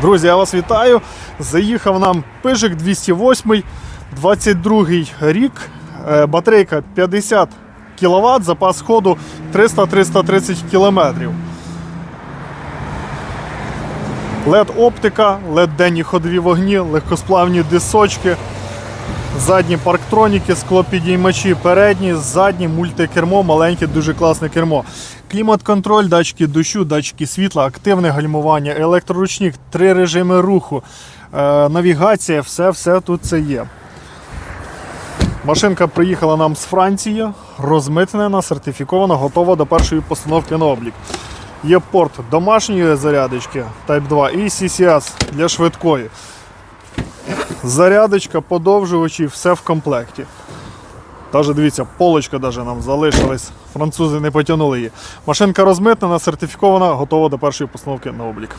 Друзі, я вас вітаю. Заїхав нам пижик 208, 22 рік. Е, Батарейка 50 кВт, запас ходу 300-330 км. LED оптика, LED денні ходові вогні, легкосплавні дисочки, задні парктроніки, склопідіймачі, передні, задні, мультикермо, маленьке, дуже класне кермо. Клімат-контроль, датчики дощу, датчики світла, активне гальмування, електроручник, три режими руху, е, навігація, все-все тут це є. Машинка приїхала нам з Франції, розмитнена, сертифікована, готова до першої постановки на облік. Є порт домашньої зарядочки Type 2 і CCS для швидкої. Зарядочка, подовжувачі, все в комплекті. Даже дивіться, полочка даже нам залишилась. Французи не потягнули її. Машинка розмитнена, сертифікована, готова до першої постановки на облік.